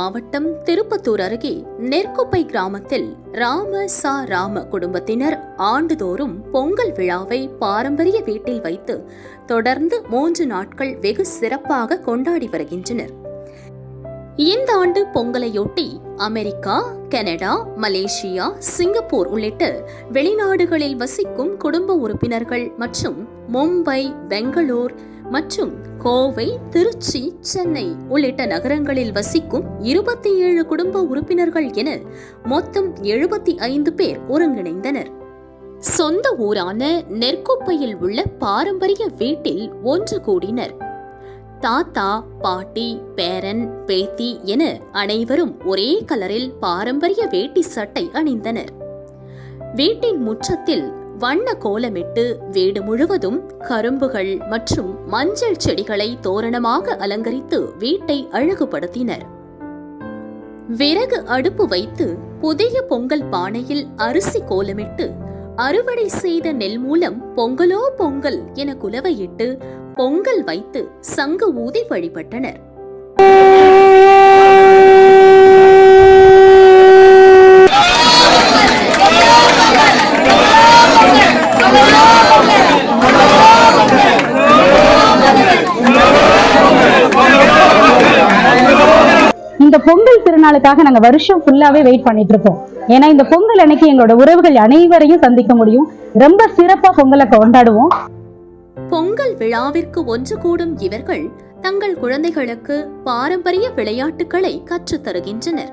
மாவட்டம் திருப்பத்தூர் அருகே நெற்குப்பை கிராமத்தில் ராம சா ராம குடும்பத்தினர் ஆண்டுதோறும் பொங்கல் விழாவை பாரம்பரிய வீட்டில் வைத்து தொடர்ந்து மூன்று நாட்கள் வெகு சிறப்பாக கொண்டாடி வருகின்றனர். இந்த ஆண்டு பொங்கலையொட்டி அமெரிக்கா கனடா மலேசியா சிங்கப்பூர் உள்ளிட்ட வெளிநாடுகளில் வசிக்கும் குடும்ப உறுப்பினர்கள் மற்றும் மும்பை பெங்களூர் மற்றும் கோவை திருச்சி சென்னை உள்ளிட்ட நகரங்களில் வசிக்கும் இருபத்தி ஏழு குடும்ப உறுப்பினர்கள் என மொத்தம் எழுபத்தி ஐந்து பேர் ஒருங்கிணைந்தனர். சொந்த ஊரான நெற்குப்பையில் உள்ள பாரம்பரிய வீட்டில் ஒன்று கூடினர். தாத்தா பாட்டி பேரன் பேத்தி என அனைவரும் ஒரே கலரில் பாரம்பரிய வேட்டி சட்டை அணிந்தனர். வீட்டின் முற்றத்தில் வண்ண கோலமிட்டு வீடு முழுவதும் கரும்புகள் மற்றும் மஞ்சள் செடிகளை தோரணமாக அலங்கரித்து வீட்டை அழகுபடுத்தினர். விறகு அடுப்பு வைத்து புதிய பொங்கல் பானையில் அரிசி கோலமிட்டு அறுவடை செய்த நெல் மூலம் பொங்கலோ பொங்கல் என குலவையிட்டு பொங்கல் வைத்து சங்கு ஊதி வழிபட்டனர் இந்த பொங்கல் திருநாளுக்காக நாங்க வருஷம் ஃபுல்லாவே வெயிட் பண்ணிட்டு இருக்கோம் ஏன்னா இந்த பொங்கல் அன்னைக்கு எங்களோட உறவுகள் அனைவரையும் சந்திக்க முடியும். ரொம்ப சிறப்பா பொங்கலை கொண்டாடுவோம். பொங்கல் விழாவிற்கு ஒன்று கூடும் இவர்கள் தங்கள் குழந்தைகளுக்கு பாரம்பரிய விளையாட்டுகளை கற்றுத் தருகின்றனர்.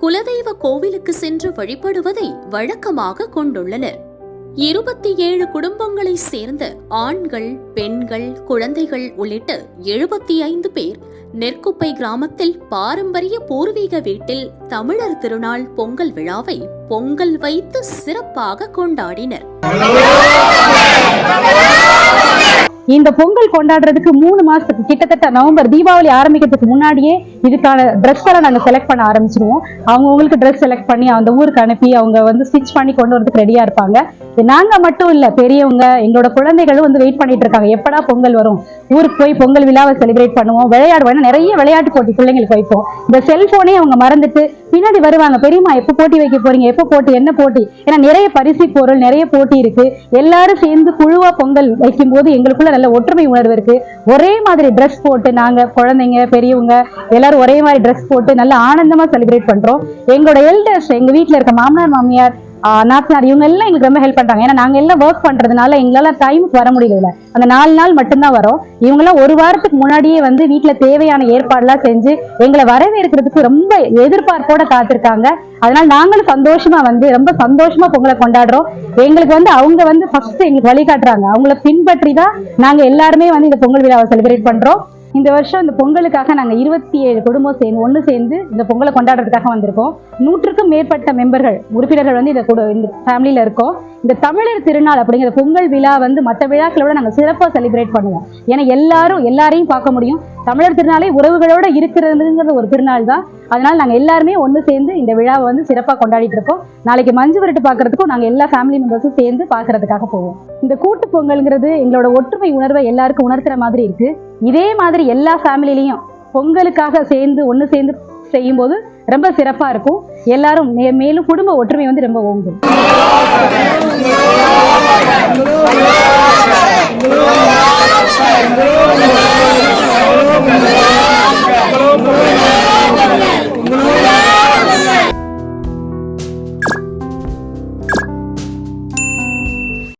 குலதெய்வ கோவிலுக்கு சென்று வழிபடுவதை வழக்கமாக கொண்டுள்ளனர். இருபத்தி ஏழு குடும்பங்களை சேர்ந்த ஆண்கள் பெண்கள் குழந்தைகள் உள்ளிட்ட எழுபத்தி ஐந்து பேர் நெற்குப்பை கிராமத்தில் பாரம்பரிய பூர்வீக வீட்டில் தமிழர் திருநாள் பொங்கல் விழாவை பொங்கல் வைத்து சிறப்பாக கொண்டாடினர். இந்த பொங்கல் கொண்டாடுறதுக்கு மூணு மாசத்துக்கு கிட்டத்தட்ட நவம்பர் தீபாவளி ஆரம்பிக்கிறதுக்கு முன்னாடியே இதுக்கான ட்ரெஸ் எல்லாம் நாங்க செலக்ட் பண்ண ஆரம்பிச்சிருவோம். அவங்க உங்களுக்கு ட்ரெஸ் செலக்ட் பண்ணி அந்த ஊருக்கு அனுப்பி அவங்க வந்து ஸ்டிச் பண்ணி கொண்டு வரதுக்கு ரெடியா இருப்பாங்க. நாங்க மட்டும் இல்ல பெரியவங்க எங்களோட குழந்தைகளும் வந்து வெயிட் பண்ணிட்டு இருக்காங்க. எப்படா பொங்கல் வரும்? ஊருக்கு போய் பொங்கல் விழாவை செலிப்ரேட் பண்ணுவோம். விளையாடுவோம். நிறைய விளையாட்டு போட்டி பிள்ளைங்களுக்கு வைப்போம். இந்த செல்போனே அவங்க மறந்துட்டு பின்னாடி வருவாங்க. பெரியம்மா எப்போ போட்டி வைக்க போறீங்க? எப்போ போட்டி என்ன போட்டி? ஏன்னா நிறைய பரிசு பொருள் நிறைய போட்டி இருக்கு. எல்லாரும் சேர்ந்து குழுவா பொங்கல் வைக்கும் போது எங்களுக்குள்ள நல்ல ஒற்றுமை உணர்வு இருக்கு. ஒரே மாதிரி ட்ரெஸ் போட்டு நாங்க குழந்தைங்க பெரியவங்க எல்லாரும் ஒரே மாதிரி ட்ரெஸ் போட்டு நல்ல ஆனந்தமா செலிப்ரேட் பண்றோம். எங்களோட எல்டர்ஸ் எங்க வீட்ல இருக்க மாமனார் மாமியார் நாத்தனார் இவங்க எல்லாம் எங்களுக்கு ரொம்ப ஹெல்ப் பண்றாங்க. ஏன்னா நாங்க எல்லாம் ஒர்க் பண்றதுனால எங்களால டைமுக்கு வர முடியல அந்த நாலு நாள் மட்டும்தான் வரோம். இவங்க எல்லாம் ஒரு வாரத்துக்கு முன்னாடியே வந்து வீட்டுல தேவையான ஏற்பாடுலாம் செஞ்சு எங்களை வரவேற்கிறதுக்கு ரொம்ப எதிர்பார்ப்போட காத்திருக்காங்க. அதனால நாங்களும் சந்தோஷமா வந்து ரொம்ப சந்தோஷமா பொங்கலை கொண்டாடுறோம். எங்களுக்கு வந்து அவங்க வந்து ஃபர்ஸ்ட் எங்களுக்கு வழிகாட்டுறாங்க. அவங்கள பின்பற்றி தான் நாங்க எல்லாருமே வந்து இந்த பொங்கல் விழாவை செலிப்ரேட் பண்றோம். இந்த வருஷம் இந்த பொங்கலுக்காக நாங்க இருபத்தி ஏழு குடும்பம் சேர்ந்து ஒன்று சேர்ந்து இந்த பொங்கலை கொண்டாடுறதுக்காக வந்திருக்கோம். நூற்றுக்கும் மேற்பட்ட மெம்பர்கள் உறுப்பினர்கள் வந்து இந்த கூட இந்த ஃபேமிலியில் இருக்கோம். இந்த தமிழர் திருநாள் அப்படிங்கிற பொங்கல் விழா வந்து மற்ற விழாக்களோட நாங்க சிறப்பாக செலிப்ரேட் பண்ணுவோம். ஏன்னா எல்லாரும் எல்லாரையும் பார்க்க முடியும். தமிழர் திருநாளே உறவுகளோட இருக்கிறதுங்கிறது ஒரு திருநாள் தான் அதனால நாங்க எல்லாருமே ஒன்று சேர்ந்து இந்த விழாவை வந்து சிறப்பாக கொண்டாடிட்டு இருக்கோம். நாளைக்கு மஞ்சு விரட்டு பார்க்கறதுக்கும் நாங்க எல்லா ஃபேமிலி மெம்பர்ஸும் சேர்ந்து பார்க்கறதுக்காக போவோம். இந்த கூட்டு பொங்கல்ங்கிறது எங்களோட ஒற்றுமை உணர்வை எல்லாருக்கும் உணர்த்துற மாதிரி இருக்கு. இதே மாதிரி எல்லா ஃபேமிலிலையும் பொங்கலுக்காக சேர்ந்து ஒன்று சேர்ந்து செய்யும்போது ரொம்ப சிறப்பா இருக்கும். எல்லாரும் மே- மேலும் குடும்ப ஒற்றுமை வந்து ரொம்ப ஓங்கும். Thank you. Vamos.